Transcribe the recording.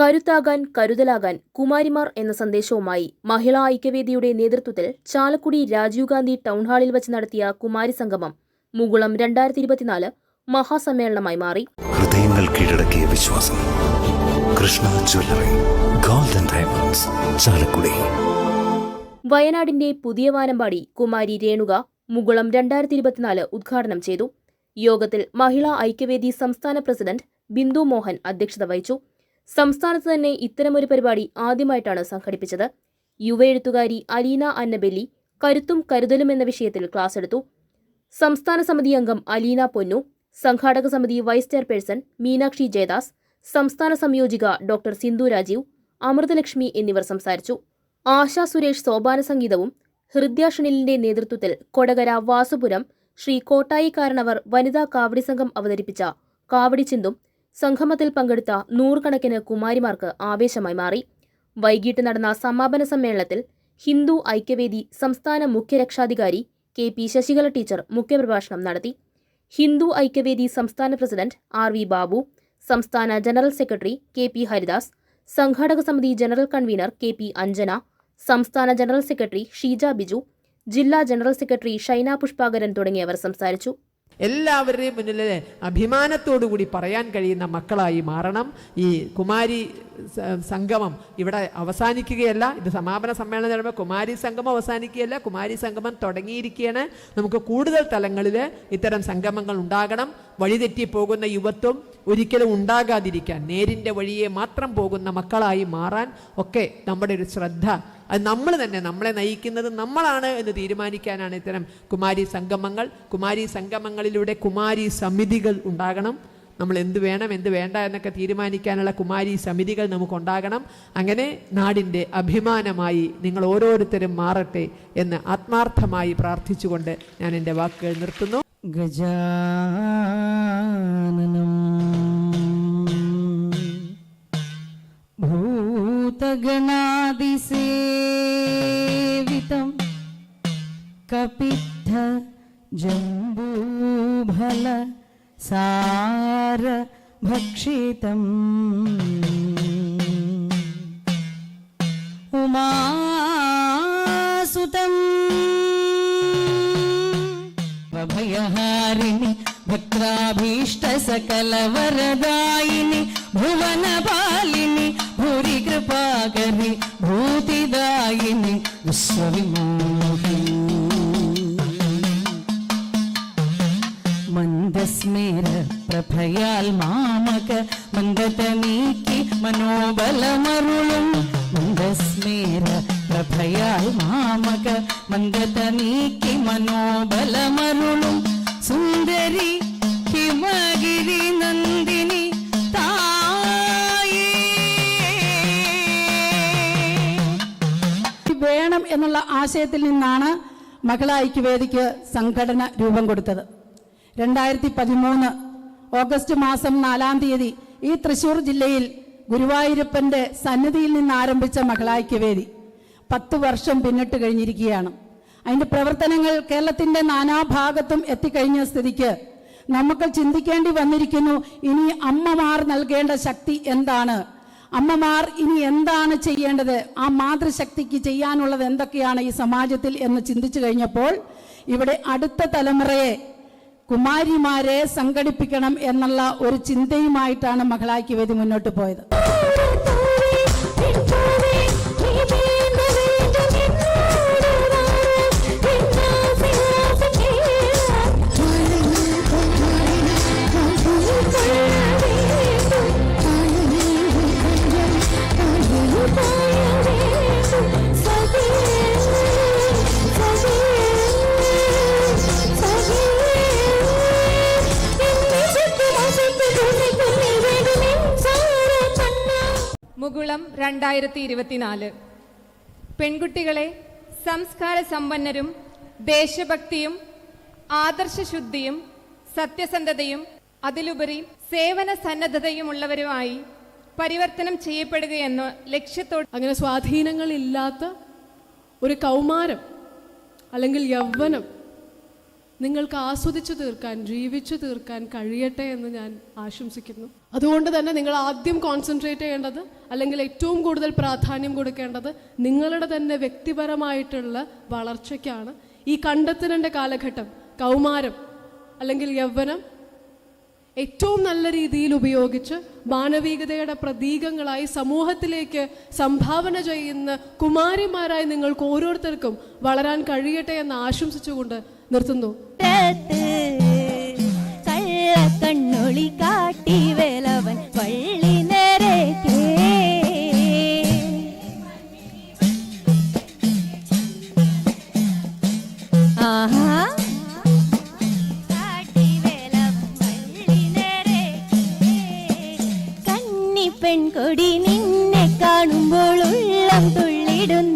കരുത്താകാൻ കരുതലാകാൻ കുമാരിമാർ എന്ന സന്ദേശവുമായി മഹിളാ ഐക്യവേദിയുടെ നേതൃത്വത്തിൽ ചാലക്കുടി രാജീവ് ഗാന്ധി ടൗൺഹാളിൽ വച്ച് നടത്തിയ കുമാരി സംഗമം മുകുളം രണ്ടായിരത്തി ഇരുപത്തിനാല് മഹാസമ്മേളനമായി മാറി. ഹൃദയങ്ങൾ കീഴടക്കിയ വിശ്വാസം. Krishna jewellery golden diamonds Chalakudy. വയനാടിന്റെ പുതിയ വാനമ്പാടി കുമാരി രേണുക മുകുളം രണ്ടായിരത്തി ഇരുപത്തിനാല് ഉദ്ഘാടനം ചെയ്തു. യോഗത്തിൽ മഹിളാ ഐക്യവേദി സംസ്ഥാന പ്രസിഡന്റ് ബിന്ദു മോഹൻ അധ്യക്ഷത വഹിച്ചു. സംസ്ഥാനത്ത് തന്നെ ഇത്തരമൊരു പരിപാടി ആദ്യമായിട്ടാണ് സംഘടിപ്പിച്ചത്. യുവ എഴുത്തുകാരി അലീന അന്നബെല്ലി കരുത്തും കരുതലും എന്ന വിഷയത്തിൽ ക്ലാസ് എടുത്തു. സംസ്ഥാന സമിതി അംഗം അലീന പൊന്നു സംഘാടക സമിതി വൈസ് ചെയർപേഴ്സൺ മീനാക്ഷി ജയദാസ് സംസ്ഥാന സംയോജിക ഡോക്ടർ സിന്ധു രാജീവ് അമൃതലക്ഷ്മി എന്നിവർ സംസാരിച്ചു. ആശാ സുരേഷ് സോപാന സംഗീതവും ഹൃദ്യ ഷണിലിന്റെ നേതൃത്വത്തിൽ കൊടകര വാസുപുരം ശ്രീ കോട്ടായി കാരണവർ വനിതാ കാവടി സംഘം അവതരിപ്പിച്ച കാവടി ചിന്തും സംഗമത്തിൽ പങ്കെടുത്ത നൂറുകണക്കിന് കുമാരിമാർക്ക് ആവേശമായി മാറി. വൈകിട്ട് നടന്ന സമാപന സമ്മേളനത്തിൽ ഹിന്ദു ഐക്യവേദി സംസ്ഥാന മുഖ്യരക്ഷാധികാരി കെ പി ശശികല ടീച്ചർ മുഖ്യപ്രഭാഷണം നടത്തി. ഹിന്ദു ഐക്യവേദി സംസ്ഥാന പ്രസിഡന്റ് ആർ വി ബാബു സംസ്ഥാന general secretary K P Haridas സംഘാടക സമിതി general convener K P Anjana സംസ്ഥാന ജനറൽ സെക്രട്ടറി ഷീജ ബിജു ജില്ലാ ജനറൽ സെക്രട്ടറി ഷൈന പുഷ്പാകരൻ തുടങ്ങിയവർ സംസാരിച്ചു. എല്ലാവരുടെയും മുന്നിൽ അഭിമാനത്തോടു കൂടി പറയാൻ കഴിയുന്ന മക്കളായി മാറണം. ഈ കുമാരി സംഗമം. ഇവിടെ അവസാനിക്കുകയല്ല. ഇത് സമാപന സമ്മേളനം നടക്കുമ്പോൾ കുമാരി സംഗമം അവസാനിക്കുകയല്ല. കുമാരി സംഗമം തുടങ്ങിയിരിക്കുകയാണ്. നമുക്ക് കൂടുതൽ തലങ്ങളിൽ ഇത്തരം സംഗമങ്ങൾ ഉണ്ടാകണം. വഴിതെറ്റി പോകുന്ന യുവത്വം ഒരിക്കലും ഉണ്ടാകാതിരിക്കാൻ നേരിന്റെ വഴിയെ മാത്രം പോകുന്ന മക്കളായി മാറാൻ ഒക്കെ നമ്മുടെ ഒരു ശ്രദ്ധ. അത് നമ്മൾ തന്നെ നമ്മളെ നയിക്കുന്നത് നമ്മളാണ് എന്ന് തീരുമാനിക്കാനാണ് ഇത്തരം കുമാരി സംഗമങ്ങൾ. കുമാരി സംഗമങ്ങളിലൂടെ കുമാരി സമിതികൾ ഉണ്ടാകണം. നമ്മൾ എന്ത് വേണം എന്ത് വേണ്ട എന്നൊക്കെ തീരുമാനിക്കാനുള്ള കുമാരി സമിതികൾ നമുക്കുണ്ടാകണം. അങ്ങനെ നാടിന്റെ അഭിമാനമായി നിങ്ങൾ ഓരോരുത്തരും മാറട്ടെ എന്ന് ആത്മാർത്ഥമായി പ്രാർത്ഥിച്ചുകൊണ്ട് ഞാൻ എന്റെ വാക്കുകൾ നിർത്തുന്നു. ഗജാനനം ഭൂതഗണാതിസേവിതം കപിദ്ധ ജംബൂഭല जम्बूफल सारभक्षितम् उमासुतम् भयहारिणि भक्ताभीष्टसकलवरदायिनि भुवनपालिनि भूरि कृपाकरि भूतिदायिनि विश्वविमोहिनि മന്ദത നീക്കി മനോബലമരുളും. മന്ദസ്മേര പ്രഭയാൽ മാമക മന്ദത നീക്കി മനോബലമരുളും. സുന്ദരി ഹിമഗിരി നന്ദിനി വേണം എന്നുള്ള ആശയത്തിൽ നിന്നാണ് മകളായിക്ക് ഐക്യവേദിക്ക് സംഘടന രൂപം കൊടുത്തത്. രണ്ടായിരത്തി പതിമൂന്ന് ഓഗസ്റ്റ് മാസം നാലാം തീയതി ഈ തൃശൂർ ജില്ലയിൽ ഗുരുവായൂരപ്പന്റെ സന്നിധിയിൽ നിന്ന് ആരംഭിച്ച മഹിളാ ഐക്യവേദി പത്ത് വർഷം പിന്നിട്ട് കഴിഞ്ഞിരിക്കുകയാണ്. അതിന്റെ പ്രവർത്തനങ്ങൾ കേരളത്തിന്റെ നാനാഭാഗത്തും എത്തിക്കഴിഞ്ഞ സ്ഥിതിക്ക് നമുക്ക് ചിന്തിക്കേണ്ടി വന്നിരിക്കുന്നു ഇനി അമ്മമാർ നൽകേണ്ട ശക്തി എന്താണ്? അമ്മമാർ ഇനി എന്താണ് ചെയ്യേണ്ടത്? ആ മാതൃശക്തിക്ക് ചെയ്യാനുള്ളത് എന്തൊക്കെയാണ് ഈ സമാജത്തിൽ എന്ന് ചിന്തിച്ചു കഴിഞ്ഞപ്പോൾ ഇവിടെ അടുത്ത തലമുറയെ കുമാരിമാരെ സംഘടിപ്പിക്കണം എന്നുള്ള ഒരു ചിന്തയുമായിട്ടാണ് മഹിളായ്ക്യവേദി മുന്നോട്ട് പോയത്. മുകുളം രണ്ടായിരത്തി ഇരുപത്തിനാല് പെൺകുട്ടികളെ സംസ്കാര സമ്പന്നരും ദേശഭക്തിയും ആദർശശുദ്ധിയും സത്യസന്ധതയും അതിലുപരി സേവന സന്നദ്ധതയുമുള്ളവരുമായി പരിവർത്തനം ചെയ്യപ്പെടുകയെന്ന ലക്ഷ്യത്തോടെ അങ്ങനെ സ്വാധീനങ്ങളില്ലാത്ത ഒരു കൗമാരം അല്ലെങ്കിൽ യൗവനം നിങ്ങൾക്ക് ആസ്വദിച്ചു തീർക്കാൻ ജീവിച്ചു തീർക്കാൻ കഴിയട്ടെ എന്ന് ഞാൻ ആശംസിക്കുന്നു. അതുകൊണ്ട് തന്നെ നിങ്ങൾ ആദ്യം കോൺസെൻട്രേറ്റ് ചെയ്യേണ്ടത് അല്ലെങ്കിൽ ഏറ്റവും കൂടുതൽ പ്രാധാന്യം കൊടുക്കേണ്ടത് നിങ്ങളുടെ തന്നെ വ്യക്തിപരമായിട്ടുള്ള വളർച്ചയ്ക്കാണ്. ഈ കണ്ടെത്തലിന്റെ കാലഘട്ടം കൗമാരം അല്ലെങ്കിൽ യൗവനം ഏറ്റവും നല്ല രീതിയിൽ ഉപയോഗിച്ച് മാനവികതയുടെ പ്രതീകങ്ങളായി സമൂഹത്തിലേക്ക് സംഭാവന ചെയ്യുന്ന കുമാരിമാരായി നിങ്ങൾക്ക് ഓരോരുത്തർക്കും വളരാൻ കഴിയട്ടെ എന്ന് ആശംസിച്ചുകൊണ്ട് നിർത്തുന്നു. കന്നി പെൺകൊടി നിന്നെ കാണുമ്പോൾ ഉള്ളം തുള്ളിടുന്നേ.